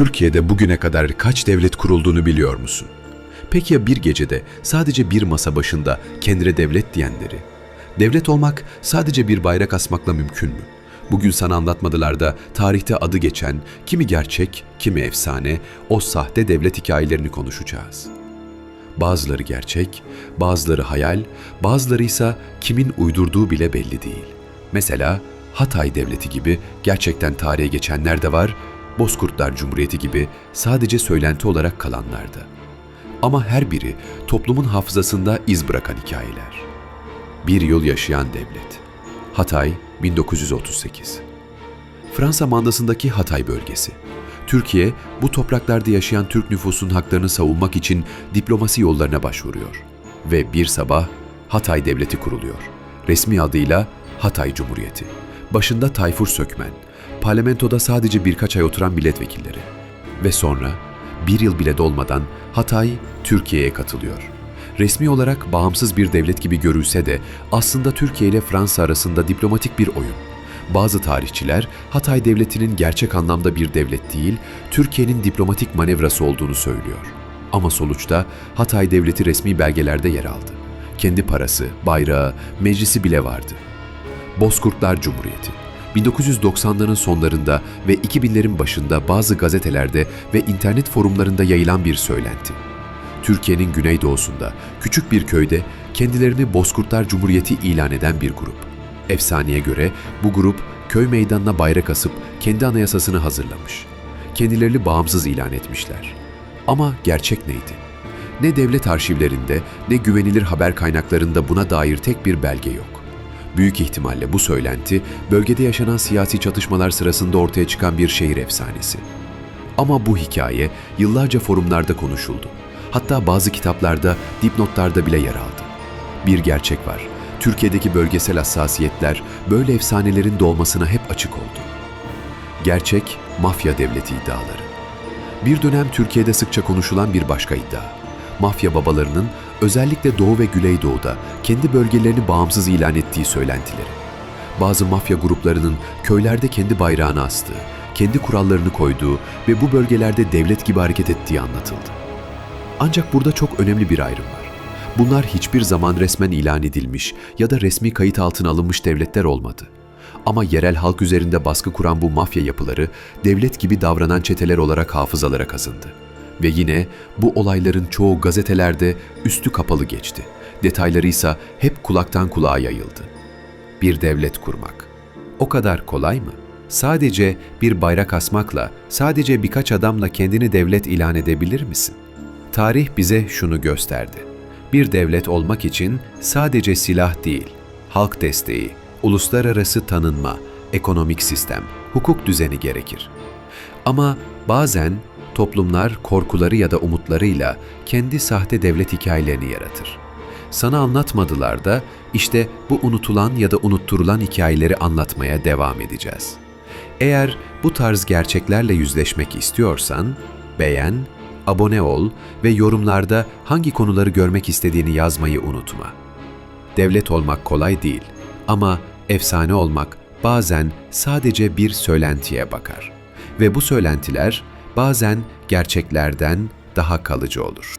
Türkiye'de bugüne kadar kaç devlet kurulduğunu biliyor musun? Peki ya bir gecede sadece bir masa başında kendine devlet diyenleri? Devlet olmak sadece bir bayrak asmakla mümkün mü? Bugün sana anlatmadılar da tarihte adı geçen, kimi gerçek, kimi efsane, o sahte devlet hikayelerini konuşacağız. Bazıları gerçek, bazıları hayal, bazıları ise kimin uydurduğu bile belli değil. Mesela Hatay Devleti gibi gerçekten tarihe geçenler de var, Bozkurtlar Cumhuriyeti gibi sadece söylenti olarak kalanlar da. Ama her biri toplumun hafızasında iz bırakan hikayeler. Bir yıl yaşayan devlet. Hatay 1938. Fransa mandasındaki Hatay bölgesi. Türkiye, bu topraklarda yaşayan Türk nüfusunun haklarını savunmak için diplomasi yollarına başvuruyor. Ve bir sabah Hatay Devleti kuruluyor. Resmi adıyla Hatay Cumhuriyeti. Başında Tayfur Sökmen, parlamentoda sadece birkaç ay oturan milletvekilleri. Ve sonra bir yıl bile dolmadan Hatay Türkiye'ye katılıyor. Resmi olarak bağımsız bir devlet gibi görülse de aslında Türkiye ile Fransa arasında diplomatik bir oyun. Bazı tarihçiler Hatay Devleti'nin gerçek anlamda bir devlet değil, Türkiye'nin diplomatik manevrası olduğunu söylüyor. Ama sonuçta Hatay Devleti resmi belgelerde yer aldı. Kendi parası, bayrağı, meclisi bile vardı. Bozkurtlar Cumhuriyeti 1990'ların sonlarında ve 2000'lerin başında bazı gazetelerde ve internet forumlarında yayılan bir söylenti. Türkiye'nin güneydoğusunda küçük bir köyde kendilerini Bozkurtlar Cumhuriyeti ilan eden bir grup. Efsaneye göre bu grup köy meydanına bayrak asıp kendi anayasasını hazırlamış. Kendilerini bağımsız ilan etmişler. Ama gerçek neydi? Ne devlet arşivlerinde ne güvenilir haber kaynaklarında buna dair tek bir belge yok. Büyük ihtimalle bu söylenti bölgede yaşanan siyasi çatışmalar sırasında ortaya çıkan bir şehir efsanesi. Ama bu hikaye yıllarca forumlarda konuşuldu. Hatta bazı kitaplarda, dipnotlarda bile yer aldı. Bir gerçek var. Türkiye'deki bölgesel hassasiyetler böyle efsanelerin doğmasına hep açık oldu. Gerçek mafya devleti iddiaları. Bir dönem Türkiye'de sıkça konuşulan bir başka iddia. Mafya babalarının özellikle Doğu ve Güneydoğu'da kendi bölgelerini bağımsız ilan ettiği söylentileri. Bazı mafya gruplarının köylerde kendi bayrağını astığı, kendi kurallarını koyduğu ve bu bölgelerde devlet gibi hareket ettiği anlatıldı. Ancak burada çok önemli bir ayrım var. Bunlar hiçbir zaman resmen ilan edilmiş ya da resmi kayıt altına alınmış devletler olmadı. Ama yerel halk üzerinde baskı kuran bu mafya yapıları devlet gibi davranan çeteler olarak hafızalara kazındı. Ve yine bu olayların çoğu gazetelerde üstü kapalı geçti. Detayları ise hep kulaktan kulağa yayıldı. Bir devlet kurmak. O kadar kolay mı? Sadece bir bayrak asmakla, sadece birkaç adamla kendini devlet ilan edebilir misin? Tarih bize şunu gösterdi. Bir devlet olmak için sadece silah değil, halk desteği, uluslararası tanınma, ekonomik sistem, hukuk düzeni gerekir. Ama bazen toplumlar korkuları ya da umutlarıyla kendi sahte devlet hikayelerini yaratır. Sana anlatmadılar da işte bu unutulan ya da unutturulan hikayeleri anlatmaya devam edeceğiz. Eğer bu tarz gerçeklerle yüzleşmek istiyorsan beğen, abone ol ve yorumlarda hangi konuları görmek istediğini yazmayı unutma. Devlet olmak kolay değil ama efsane olmak bazen sadece bir söylentiye bakar ve bu söylentiler bazen gerçeklerden daha kalıcı olur.